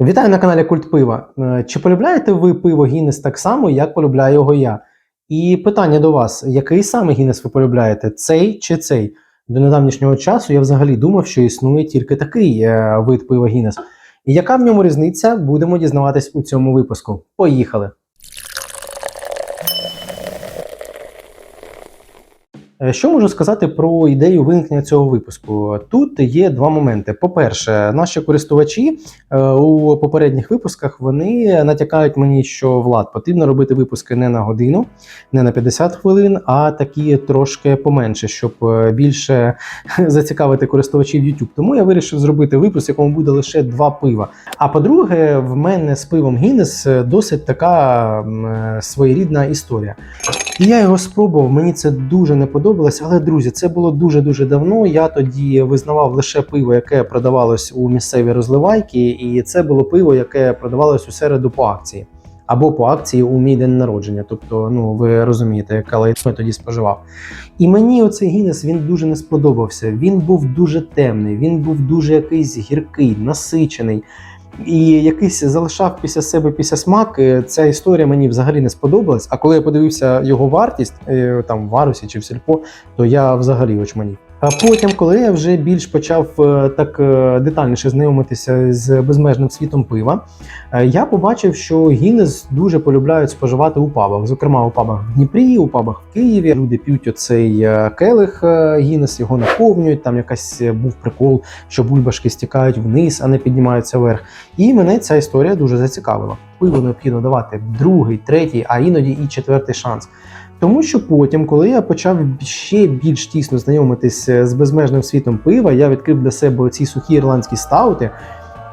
Вітаю на каналі Культ Пива. Е, Чи полюбляєте ви пиво Гіннес так само, як полюбляю його я? І питання до вас: який саме Гіннес ви полюбляєте? Цей чи цей? До недавнішнього часу я взагалі думав, що існує тільки такий е, вид пива Гіннес. І яка в ньому різниця, будемо дізнаватись у цьому випуску. Поїхали! Що можу сказати про ідею виникнення цього випуску? Тут є два моменти. По-перше, наші користувачі е, у попередніх випусках вони натякають мені, що Влад потрібно робити випуски не на годину, не на 50 хвилин, а такі трошки поменше, щоб е, більше зацікавити користувачів YouTube. Тому я вирішив зробити випуск, в якому буде лише два пива. А по-друге, в мене з пивом Guinness досить така е, своєрідна історія. І я його спробував, мені це дуже не подобалось, але друзі, це було дуже-дуже давно. Я тоді визнавав лише пиво, яке продавалось у місцевій розливайки, і це було пиво, яке продавалось у середу по акції. Або по акції у мій день народження. Тобто, ну ви розумієте, яке лайно я тоді споживав. І мені оцей Гіннес він дуже не сподобався. Він був дуже темний, він був дуже якийсь гіркий, насичений. І якийсь залишав після себе після смак. Е, Ця історія мені взагалі не сподобалась. А коли я подивився його вартість е, там в Арусі чи в Сільпо, то я взагалі очманів. Потім, коли я вже більш почав е, так е, детальніше знайомитися з безмежним світом пива, е, я побачив, що Гіннес дуже полюбляють споживати у пабах. Зокрема, у пабах в Дніпрі, у пабах в Києві. Люди п'ють оцей келих Гіннес, його наповнюють. Там якась був прикол, що бульбашки стікають вниз, а не піднімаються вверх. І мене ця історія дуже зацікавила. Пиво необхідно давати другий, третій, а іноді і четвертий шанс. Тому що потім, коли я почав ще більш тісно знайомитися з безмежним світом пива, я відкрив для себе ці сухі ірландські стаути.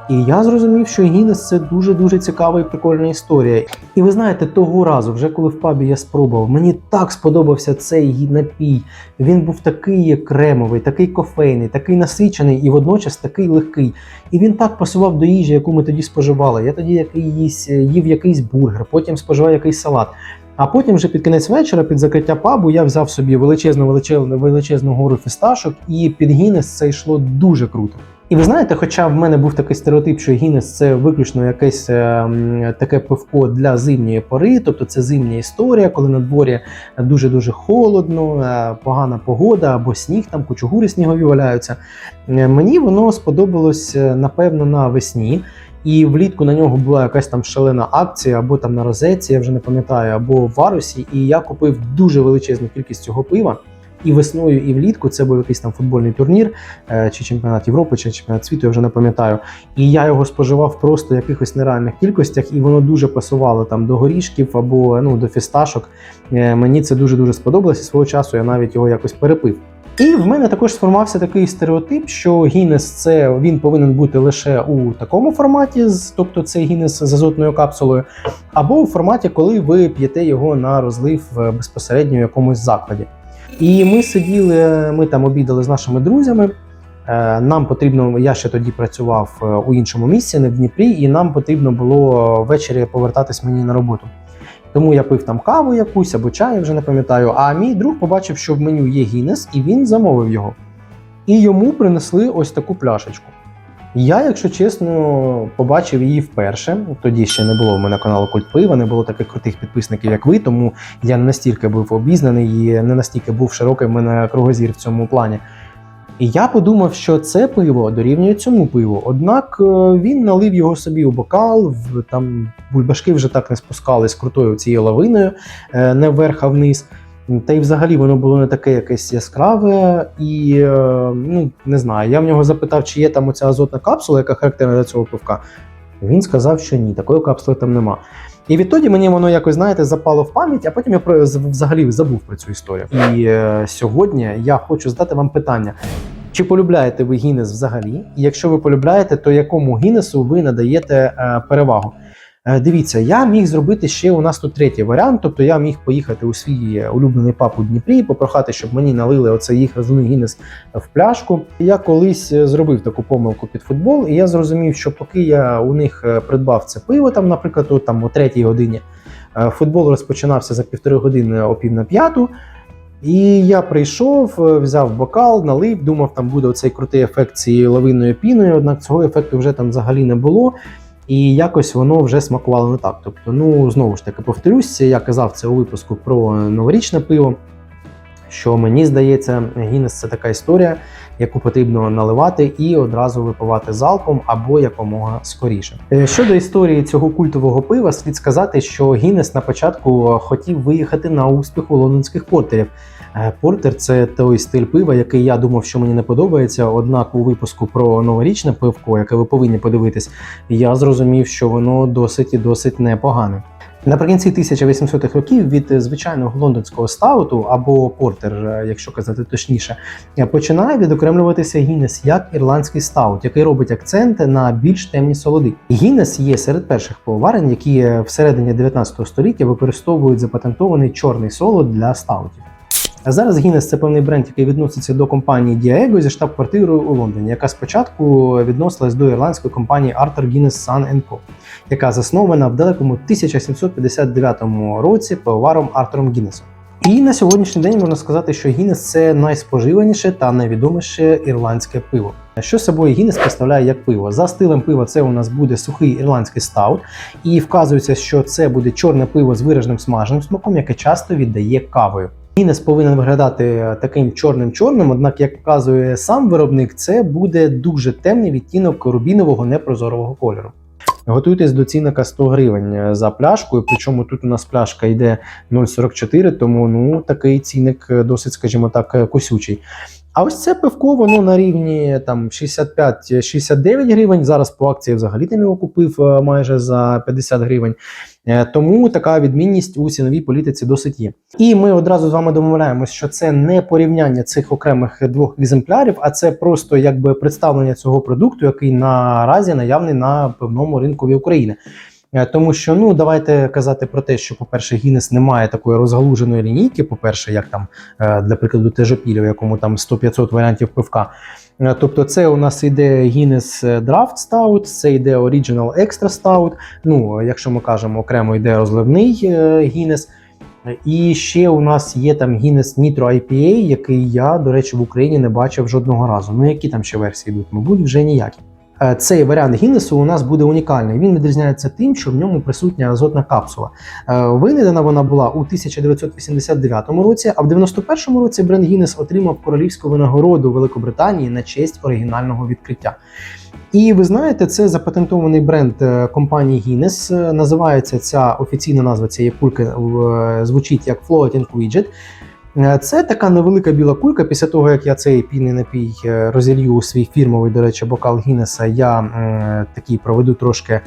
І я зрозумів, що Гіннес це дуже дуже цікава і прикольна історія. І ви знаєте, того разу, вже коли в пабі я спробував, мені так сподобався цей напій. Він був такий кремовий, такий кофейний, такий насичений і водночас такий легкий. І він так пасував до їжі, яку ми тоді споживали. Я тоді якийсь їв якийсь бургер, потім споживав якийсь салат. А потім вже під кінець вечора, під закриття пабу, я взяв собі величезну величезну величезну гору фісташок, і під Гіннес це йшло дуже круто. І ви знаєте, хоча в мене був такий стереотип, що Гіннес це виключно якесь е, таке пивко для зимньої пори, тобто це зимня історія, коли на дворі дуже дуже холодно, е, погана погода або сніг, там кучугури снігові валяються. Е, Мені воно сподобалось е, напевно навесні. І влітку на нього була якась там шалена акція, або там на розетці, я вже не пам'ятаю, або в Арусі. І я купив дуже величезну кількість цього пива. І весною, і влітку це був якийсь там футбольний турнір, е, чи чемпіонат Європи, чи чемпіонат світу, я вже не пам'ятаю. І я його споживав просто в якихось нереальних кількостях, і воно дуже пасувало там до горішків або ну, до фісташок. Е, Мені це дуже дуже сподобалось. І свого часу я навіть його якось перепив. І в мене також сформувався такий стереотип, що Гіннес це він повинен бути лише у такому форматі, тобто це Гіннес з азотною капсулою, або у форматі, коли ви п'єте його на розлив е, безпосередньо в якомусь закладі. І ми сиділи, ми там обідали з нашими друзями. Е, Нам потрібно, я ще тоді працював е, у іншому місці, не в Дніпрі, і нам потрібно було ввечері повертатись мені на роботу. Тому я пив там каву якусь або чай, я вже не пам'ятаю. А мій друг побачив, що в меню є Гіннес, і він замовив його. І йому принесли ось таку пляшечку. Я, якщо чесно, побачив її вперше. Тоді ще не було в мене каналу Культ Пива, не було таких крутих підписників, як ви, тому я не настільки був обізнаний і не настільки був широкий в мене кругозір в цьому плані. І я подумав, що це пиво дорівнює цьому пиву. Однак е, він налив його собі у бокал, в, там бульбашки вже так не спускались крутою цією лавиною, е, не вверх, а вниз. Та й взагалі воно було не таке якесь яскраве, і е, ну не знаю. Я в нього запитав, чи є там оця азотна капсула, яка характерна для цього пивка. Він сказав, що ні, такої капсули там нема. І відтоді мені воно якось, знаєте, запало в пам'ять, а потім я про взагалі забув про цю історію. І е, сьогодні я хочу задати вам питання: чи полюбляєте ви Гіннес взагалі? І якщо ви полюбляєте, то якому Гіннесу ви надаєте е, перевагу? Е, Дивіться, я міг зробити ще у нас тут третій варіант. Тобто я міг поїхати у свій улюблений паб у Дніпрі, попрохати, щоб мені налили оцей їх розливний Гіннес в пляшку. Я колись е, зробив таку помилку під футбол, і я зрозумів, що поки я у них е, придбав це пиво, там, наприклад, от, там о третій годині, е, футбол розпочинався за півтори години о пів на п'яту. І я прийшов, е, взяв бокал, налив, думав, там буде оцей крутий ефект цією лавинною піною, однак цього ефекту вже там взагалі не було. І якось воно вже смакувало не так. Тобто, ну знову ж таки, повторюсь, я казав це у випуску про новорічне пиво. Що мені здається, Гіннес це така історія, яку потрібно наливати і одразу випивати залпом або якомога скоріше. Е, Щодо історії цього культового пива, слід сказати, що Гіннес на початку хотів виїхати на успіх у лондонських портерів. Е, Портер це той стиль пива, який я думав, що мені не подобається. Однак у випуску про новорічне пивко, яке ви повинні подивитись, я зрозумів, що воно досить і досить непогане. Наприкінці 1800-х років від е, звичайного лондонського стауту або портер, е, якщо казати точніше, починає відокремлюватися Гіннес як ірландський стаут, який робить акценти на більш темні солоди. Гіннес є серед перших пивоварень, які всередині 19 століття використовують запатентований чорний солод для стаутів. А зараз Гіннес це певний бренд, який відноситься до компанії Diageo зі штаб-квартирою у Лондоні, яка спочатку відносилась до ірландської компанії Arthur Guinness Son Co., яка заснована в далекому 1759 році пивоваром Артуром Гіннесом. І на сьогоднішній день можна сказати, що Гіннес це найспоживаніше та найвідоміше ірландське пиво. Що собою Гіннес представляє як пиво? За стилем пива це у нас буде сухий ірландський стаут, і вказується, що це буде чорне пиво з вираженим смаженим смаком, яке часто віддає кавою. Гіннес повинен виглядати таким чорним-чорним, однак, як показує сам виробник, це буде дуже темний відтінок рубінового непрозорого кольору. Готуйтесь до цінника 100 гривень за пляшкою, причому тут у нас пляшка йде 0,44, тому ну такий цінник досить, скажімо так, косючий. А ось це пивко, воно на рівні 65-69 гривень. Зараз по акції взагалі там його купив е, майже за 50 гривень. Е, Тому така відмінність у ціновій політиці досить є. І ми одразу з вами домовляємося, що це не порівняння цих окремих двох екземплярів, а це просто якби представлення цього продукту, який наразі наявний на певному ринкові України. Е, Тому що ну давайте казати про те, що, по-перше, Гіннес не має такої розгалуженої лінійки. По-перше, як там е, для прикладу Тежопіль, у якому там 100-500 варіантів пивка. Е, Тобто, це у нас йде Guinness Draft Stout, це йде Original Extra Stout. Ну, якщо ми кажемо окремо, йде розливний е, Guinness. Е, І ще у нас є там Guinness Nitro IPA, який я, до речі, в Україні не бачив жодного разу. Ну, які там ще версії йдуть? Мабуть, вже ніякі. Е, Цей варіант Гіннесу у нас буде унікальний. Він відрізняється тим, що в ньому присутня азотна капсула. Е, Винайдена вона була у 1989 році, а в 91 році бренд Гіннес отримав королівську винагороду Великобританії на честь оригінального відкриття. І ви знаєте, це запатентований бренд е, компанії Guinness. Називається ця офіційна назва цієї кульки звучить як Floating Widget. Е, Це така невелика біла кулька. Після того, як я цей пінний напій е, розілью у свій фірмовий, до речі, бокал Гіннеса, я м, такий проведу трошки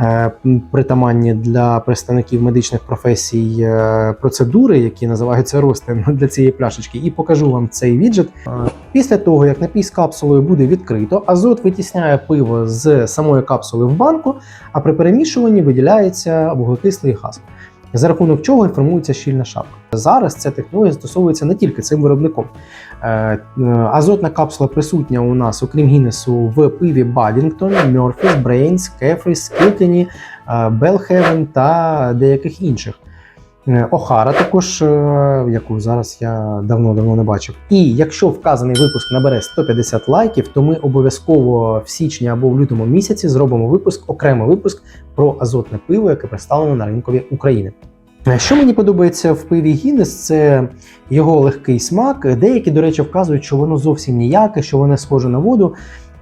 е, притаманні для представників медичних професій е, процедури, які називаються ростин для цієї пляшечки, і покажу вам цей віджит. Е, Після того, як напій з капсулою буде відкрито, азот витісняє пиво з самої капсули в банку, а при перемішуванні виділяється вуглекислий газ за рахунок чого і формується щільна шапка. Зараз ця технологія стосовується не тільки цим виробником. Е, е, Азотна капсула присутня у нас, окрім Гіннесу, в пиві Бадінгтон, Мерфіс, Брейнс, Кефріс, Кілкені, Белхевен та деяких інших. Е, Охара також, е, яку зараз я давно-давно не бачив. І якщо вказаний випуск набере 150 лайків, то ми обов'язково в січні або в лютому місяці зробимо випуск, окремий випуск про азотне пиво, яке представлено на ринкові України. Е, Що мені подобається в пиві Гіннес, це його легкий смак. Деякі, до речі, вказують, що воно зовсім ніяке, що воно схоже на воду.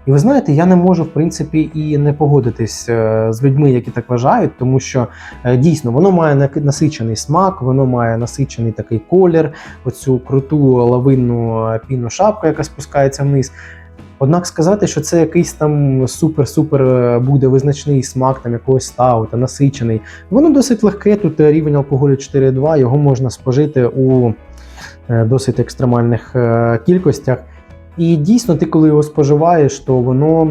І ви знаєте, я не можу в принципі і не погодитись е, з людьми, які так вважають, тому що е, дійсно воно має насичений смак, воно має насичений такий колір, оцю круту лавинну е, пінну шапку, яка спускається вниз. Однак сказати, що це якийсь там супер-супер буде визначний смак там якогось стаута, насичений. Воно досить легке. Тут рівень алкоголю 4,2, його можна спожити у досить екстремальних кількостях. І дійсно, ти, коли його споживаєш, то воно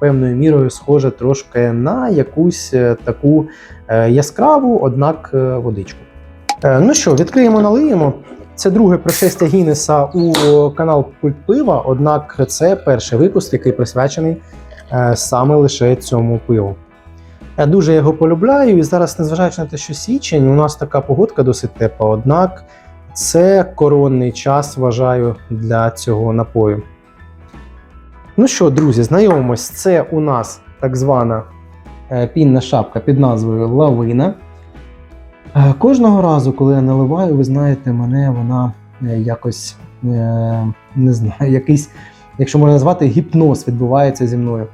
певною мірою схоже трошки на якусь е, таку е, яскраву, однак е, водичку. Ну що, відкриємо, налиємо. Це друге пришестя Гіннеса у канал Культ Пива, однак це перший випуск, який присвячений саме лише цьому пиву. Я дуже його полюбляю, і зараз, незважаючи на те, що січень, у нас така погодка досить тепла, однак це коронний час, вважаю, для цього напою. Ну що, друзі, знайомимось, це у нас так звана е, пінна шапка під назвою Лавина. Е, Кожного разу, коли я наливаю, ви знаєте, мене вона е, якось не знаю, якийсь, якщо можна назвати, гіпноз відбувається зі мною.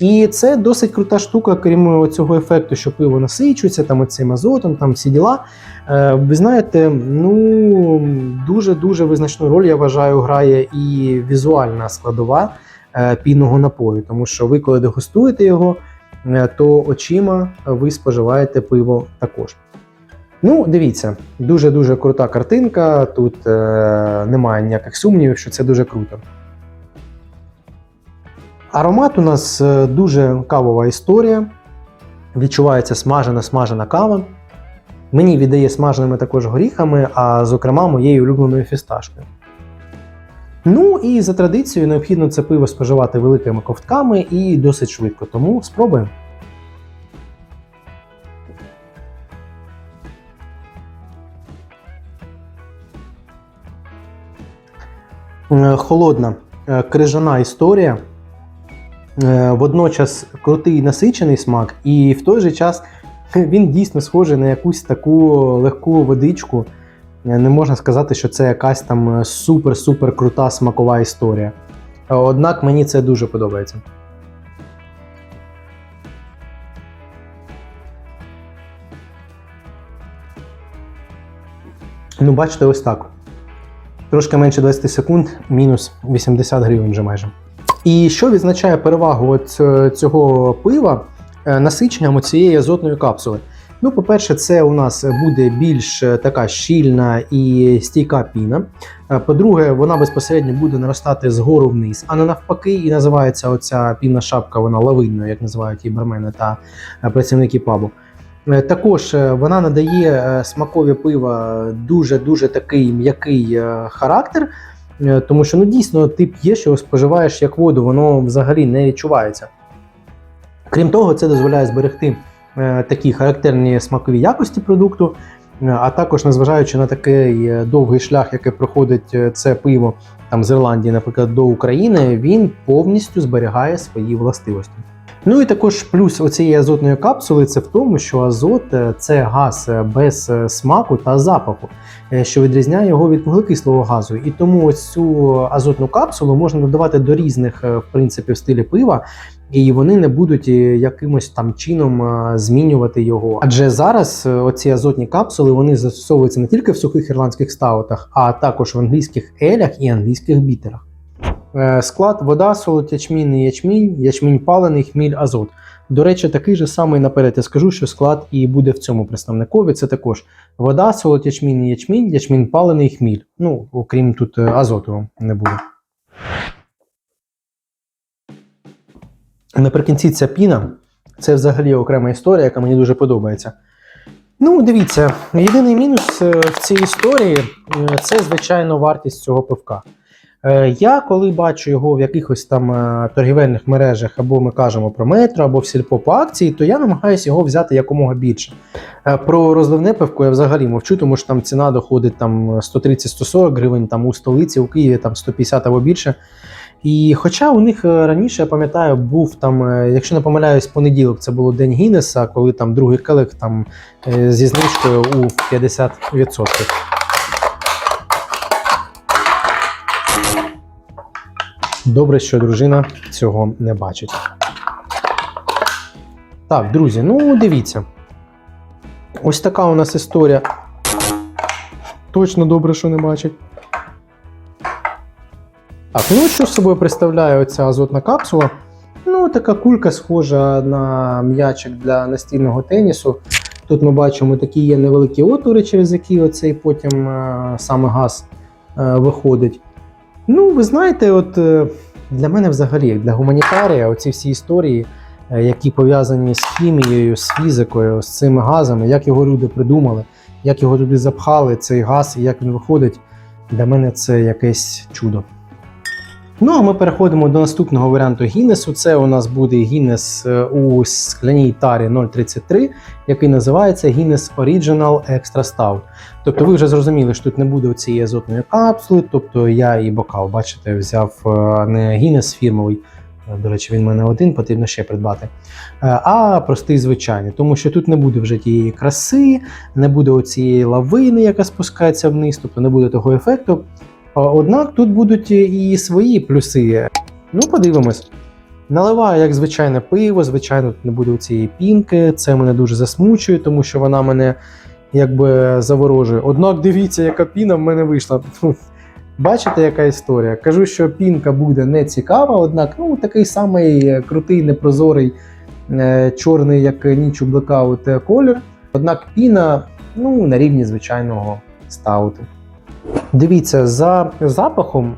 І це досить крута штука, крім цього ефекту, що пиво насичується, там оцим азотом, там всі діла. Е, Ви знаєте, ну дуже-дуже визначну роль, я вважаю, грає і візуальна складова е, пінного напою, тому що ви, коли дегустуєте його, е, то очима ви споживаєте пиво також. Ну, дивіться, дуже-дуже крута картинка. Тут е, немає ніяких сумнівів, що це дуже круто. Аромат у нас е, дуже кавова історія. Відчувається смажена смажена кава. Мені віддає смаженими також горіхами, а зокрема моєю улюбленою фісташкою. Ну і за традицією необхідно це пиво споживати великими ковтками і досить швидко, тому спробуємо. Е, Холодна е, крижана історія. Е, Водночас крутий насичений смак, і в той же час він дійсно схожий на якусь таку легку водичку. Е, Не можна сказати, що це якась там супер-супер крута смакова історія. Е, Однак мені це дуже подобається. Ну, бачите, ось так. Трошки менше 20 секунд, мінус 80 гривень вже майже. І що відзначає перевагу е, цього пива е, насиченням цієї азотної капсули? Ну, по-перше, це у нас буде більш е, така щільна і стійка піна. По-друге, вона безпосередньо буде наростати згору вниз, а не навпаки, і називається оця пінна шапка, вона лавинною, як називають її бармени та працівники пабу. Також вона надає смакові пива дуже-дуже такий м'який характер. Е, Тому що ну дійсно ти п'єш його споживаєш як воду, воно взагалі не відчувається. Крім того, це дозволяє зберегти е, такі характерні смакові якості продукту, е, а також незважаючи на такий довгий шлях, який проходить це пиво там з Ірландії, наприклад, до України, він повністю зберігає свої властивості. Ну і також плюс оцієї азотної капсули це в тому, що азот е, це газ е, без е, смаку та запаху, що відрізняє його від вуглекислого газу. І тому ось цю азотну капсулу можна додавати до різних в принципі стилів пива, і вони не будуть якимось там чином змінювати його. Адже зараз оці азотні капсули вони застосовуються не тільки в сухих ірландських стаутах, а також в англійських елях і англійських бітерах. Е, Склад вода, солод, ячмінь, ячмінь, ячмінь палений, хміль, азот. До речі, такий же самий наперед. Я скажу, що склад і буде в цьому представникові. Це також вода, солод, ячмінь, і ячмінь, ячмінь палений, хміль. Ну, окрім тут е, азоту не буде. Наприкінці ця піна це взагалі окрема історія, яка мені дуже подобається. Ну, дивіться, єдиний мінус е, в цій історії це, звичайно, вартість цього пивка. Е, Я коли бачу його в якихось там е, торгівельних мережах, або ми кажемо про метро, або в сільпо по акції, то я намагаюся його взяти якомога більше. Е, Про розливне пивко я взагалі мовчу, тому що там ціна доходить там 130-140 гривень, там у столиці, у Києві там 150 або більше. І хоча у них раніше, я пам'ятаю, був там, якщо не помиляюсь, понеділок це було День Гіннеса, коли там другий келих там зі знижкою у 50%. Добре, що дружина цього не бачить. Так, друзі, ну дивіться. Ось така у нас історія. Точно добре, що не бачить. Так, ну що ж собою представляє оця азотна капсула? Ну, така кулька схожа на м'ячик для настільного тенісу. Тут ми бачимо такі є невеликі отвори, через які оцей потім е, саме газ е, виходить. Ну, ви знаєте, от е, для мене взагалі, як для гуманітарія, оці всі історії, е, які пов'язані з хімією, з фізикою, з цими газами, як його люди придумали, як його туди запхали, цей газ і як він виходить, для мене це якесь чудо. Ну, а ми переходимо до наступного варіанту Гіннесу. Це у нас буде Гіннес е, у скляній тарі 033, який називається Guinness Original Extra Stout. Тобто ви вже зрозуміли, що тут не буде цієї азотної капсули. Тобто я і бокал, бачите, взяв е, не Guinness фірмовий, До речі, він в мене один, потрібно ще придбати. Е, А простий звичайний, тому що тут не буде вже тієї краси, не буде оцієї лавини, яка спускається вниз, тобто не буде того ефекту. Однак тут будуть і свої плюси. Ну, подивимось. Наливаю як звичайне пиво, звичайно, тут не буде цієї пінки. Це мене дуже засмучує, тому що вона мене якби заворожує. Однак дивіться, яка піна в мене вийшла. Бачите, яка історія? Кажу, що пінка буде не цікава, однак ну, такий самий крутий, непрозорий, е, чорний, як ніч у блекаут е, колір. Однак піна ну, на рівні звичайного стауту. Дивіться, за запахом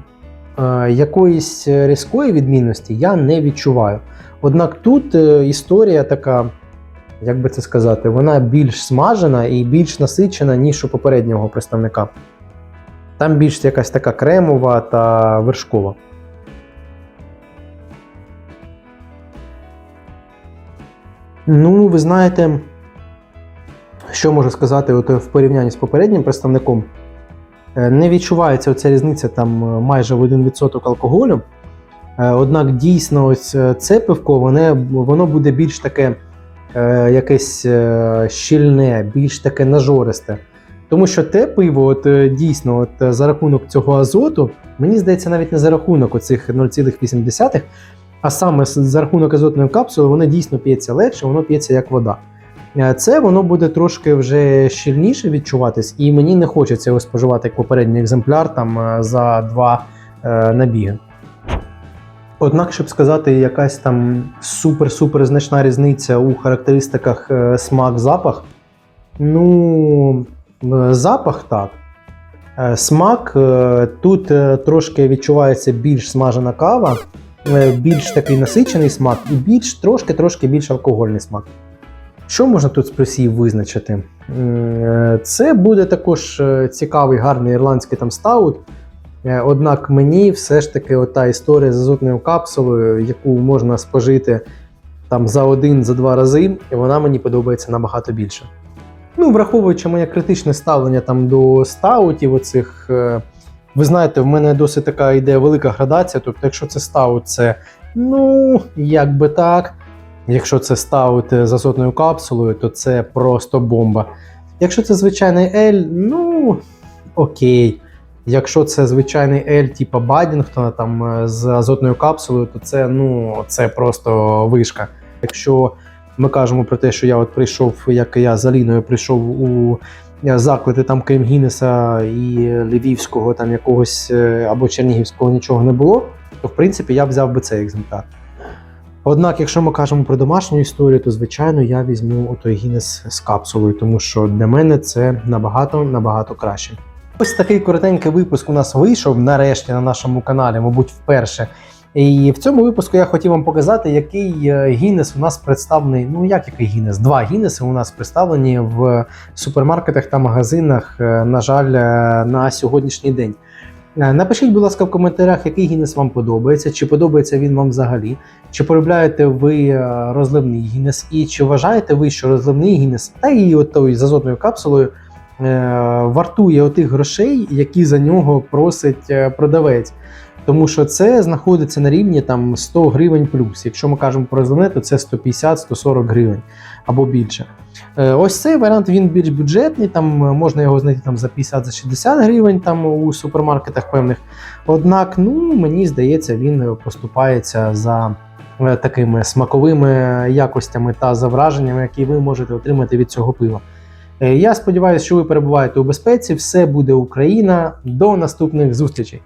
е, якоїсь різкої відмінності я не відчуваю. Однак тут е, історія така, як би це сказати, вона більш смажена і більш насичена, ніж у попереднього представника. Там більш якась така кремова та вершкова. Ну, ви знаєте, що можу сказати от в порівнянні з попереднім представником. Е, Не відчувається оця різниця там е, майже в 1% алкоголю. Е, Однак дійсно ось це пивко, воно, воно буде більш таке якесь щільне, більш таке нажористе. Тому що те пиво, от дійсно, от за рахунок цього азоту, мені здається, навіть не за рахунок оцих 0,8, а саме за рахунок азотної капсули, воно дійсно п'ється легше, воно п'ється як вода. Е, Це воно буде трошки вже щільніше відчуватись, і мені не хочеться його споживати як попередній екземпляр там е, за два е, набіги. Однак, щоб сказати, якась там супер-супер значна різниця у характеристиках смак-запах, ну, запах так. Смак тут трошки відчувається більш смажена кава, більш такий насичений смак і більш трошки-трошки більш алкогольний смак. Що можна тут з плюсів визначити? Е, Це буде також е, цікавий, гарний ірландський там стаут. Е, Однак мені все ж таки ота історія з азотною капсулою, яку можна спожити там за один, за два рази, і вона мені подобається набагато більше. Ну, враховуючи моє критичне ставлення там до стаутів, оцих, ви знаєте, в мене досить така йде велика градація. Тобто, якщо це стаут, це ну, як би так. Якщо це стаут е, з азотною капсулою, то це просто бомба. Якщо це звичайний ель, ну окей. Якщо це звичайний ель, типу Бадінгтона там е, з азотною капсулою, то це ну це просто вишка. Якщо ми кажемо про те, що я от прийшов, як я з Аліною прийшов у е, заклади там крім Гіннеса і Львівського, там якогось е, або Чернігівського нічого не було, то в принципі я взяв би цей екземпляр. Однак, якщо ми кажемо про домашню історію, то звичайно я візьму той Гіннес з капсулою, тому що для мене це набагато набагато краще. Ось такий коротенький випуск у нас вийшов нарешті на нашому каналі, мабуть, вперше. І в цьому випуску я хотів вам показати, який е, Гіннес у нас представлений. Ну як який Гіннес? Два Гіннеси у нас представлені в супермаркетах та магазинах, е, на жаль, е, на сьогоднішній день. Е, Напишіть, будь ласка, в коментарях, який Гіннес вам подобається, чи подобається він вам взагалі, чи полюбляєте ви е, розливний Гіннес, і чи вважаєте ви, що розливний Гіннес, та і от той з азотною капсулою вартує отих грошей, які за нього просить е, продавець. Тому що це знаходиться на рівні там 100 гривень плюс. Якщо ми кажемо про розливне, то це 150-140 гривень або більше. Е, Ось цей варіант він більш бюджетний, там е, можна його знайти там за 50-60 гривень там у супермаркетах певних. Однак, ну мені здається, він поступається за е, такими смаковими якостями та за враженнями, які ви можете отримати від цього пива. Е, Я сподіваюся, що ви перебуваєте у безпеці. Все буде Україна. До наступних зустрічей.